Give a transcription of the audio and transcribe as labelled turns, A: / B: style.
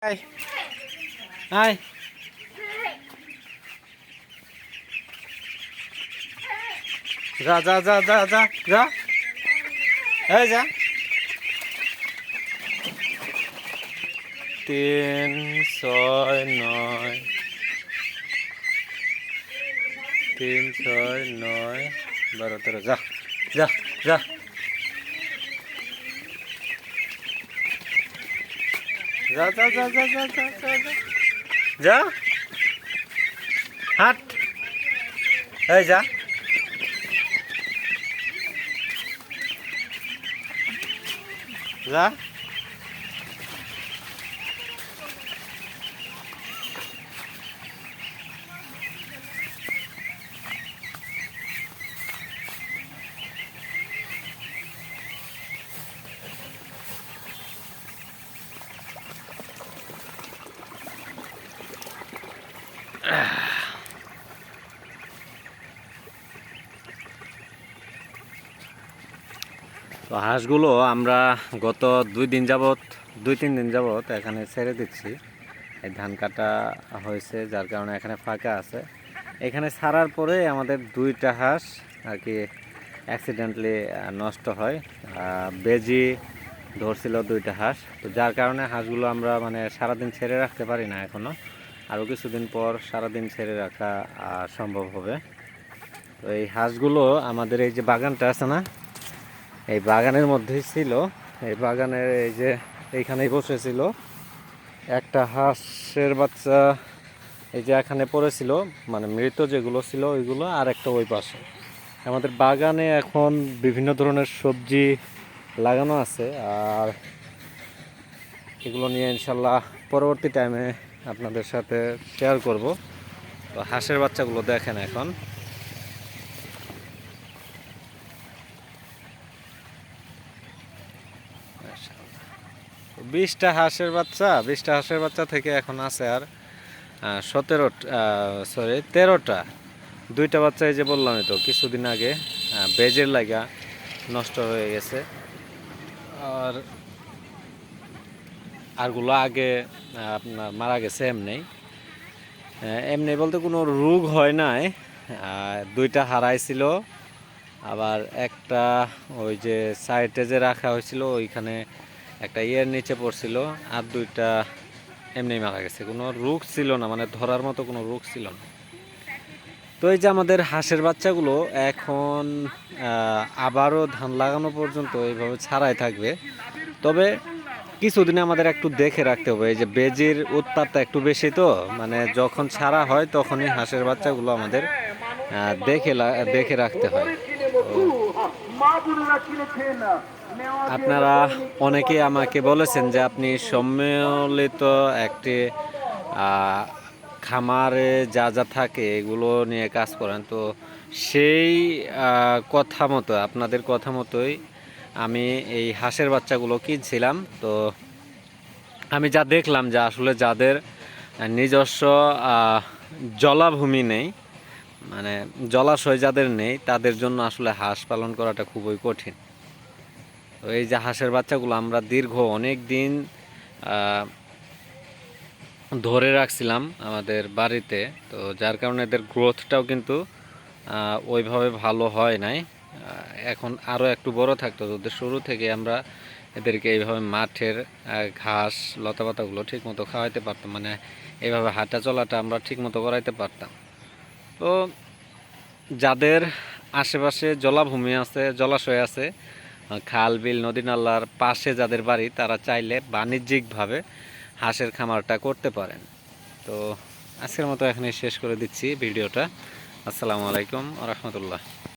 A: Hai. Hai. Ra ra ra ra ra ra. Ê, ra. Tiếng soi nói. Tiếng soi nói. Bà ra ra ra ra. যা যা যা যা যা যা যা যা। হাট। এই যা। যা। তো হাঁসগুলো আমরা গত দুই দিন যাবত দুই তিন দিন যাবত এখানে ছেড়ে দিচ্ছি। এই ধান কাটা হয়েছে, যার কারণে এখানে ফাঁকা আছে। এখানে ছাড়ার পরে আমাদের দুইটা হাঁস আর কি অ্যাক্সিডেন্টলি নষ্ট হয়। বেজি ধরছিল দুইটা হাঁস। তো যার কারণে হাঁসগুলো আমরা মানে সারাদিন ছেড়ে রাখতে পারি না এখনও আরও কিছুদিন পর সারাদিন ছেড়ে রাখা সম্ভব হবে। তো এই হাঁসগুলো আমাদের এই যে বাগানটা আছে না এই বাগানের মধ্যেই ছিল। এই বাগানের এই যে এইখানেই বসেছিল একটা হাঁসের বাচ্চা এই যে এখানে পড়েছিল মানে মৃত যেগুলো ছিল ওইগুলো, আর একটা ওই পাশে। আমাদের বাগানে এখন বিভিন্ন ধরনের সবজি লাগানো আছে, আর এগুলো নিয়ে ইনশাল্লাহ পরবর্তী টাইমে আপনাদের সাথে শেয়ার করব। তো হাঁসের বাচ্চাগুলো দেখেন এখন। বিশটা হাঁসের বাচ্চা, বিশটা হাঁসের বাচ্চা থেকে এখন আছে আর সতেরো সরি তেরোটা। দুইটা বাচ্চা এই যে বললামই তো, কিছুদিন আগে বেজের লাগা নষ্ট হয়ে গেছে। আর আরগুলো আগে আপনার মারা গেছে এমনি। এমনি বলতে কোনো রোগ হয় নাই। দুইটা হারাইছিল। আবার একটা ওই যে সাইডে যে রাখা হয়েছিল, ওইখানে একটা ইয়ের নিচে পড়ছিল আর দুইটা এমনি মারা গেছে। কোনো রোগ ছিল না মানে ধরার মতো কোনো রোগ ছিল না। তো এই যে আমাদের হাঁসের বাচ্চাগুলো এখন আবারও ধান লাগানো পর্যন্ত এইভাবে ছাড়াই থাকবে। তবে কিছুদিনে আমাদের একটু দেখে রাখতে হবে, এই যে বেজির উৎপাতটা একটু বেশি তো মানে যখন ছাড়া হয় তখনই হাঁসের বাচ্চাগুলো আমাদের দেখে দেখে রাখতে হয়। আপনারা অনেকে আমাকে বলেছেন যে আপনি সম্মিলিত একটি খামারে যা যা থাকে এগুলো নিয়ে কাজ করেন। তো সেই কথা মতো আপনাদের কথা মতোই আমি এই হাঁসের বাচ্চাগুলো কিনছিলাম। তো আমি যা দেখলাম যে আসলে যাদের নিজস্ব জলাভূমি নেই মানে জলাশয় যাদের নেই, তাদের জন্য আসলে হাঁস পালন করাটা খুবই কঠিন। তো এই যে হাঁসের বাচ্চাগুলো আমরা দীর্ঘ অনেক দিন ধরে রাখছিলাম আমাদের বাড়িতে। তো যার কারণে এদের গ্রোথটাও কিন্তু ওইভাবে ভালো হয় নাই। এখন আরও একটু বড় থাকতো। ওদের শুরু থেকে আমরা এদেরকে এইভাবে মাঠের ঘাস, লতাপাতাগুলো ঠিক মতো খাওয়াইতে পারতাম। মানে এইভাবে হাঁটা চলাটা আমরা ঠিক মতো করাইতে পারতাম। তো যাদের আশেপাশে জলাভূমি আছে, জলাশয় আছে খাল, বিল, নদী নালার পাশে যাদের বাড়ি, তারা চাইলে বাণিজ্যিকভাবে হাঁসের খামারটা করতে পারেন। তো আজকের মতো এখানে শেষ করে দিচ্ছি ভিডিওটা। আসসালামু আলাইকুম রহমতুল্লাহ।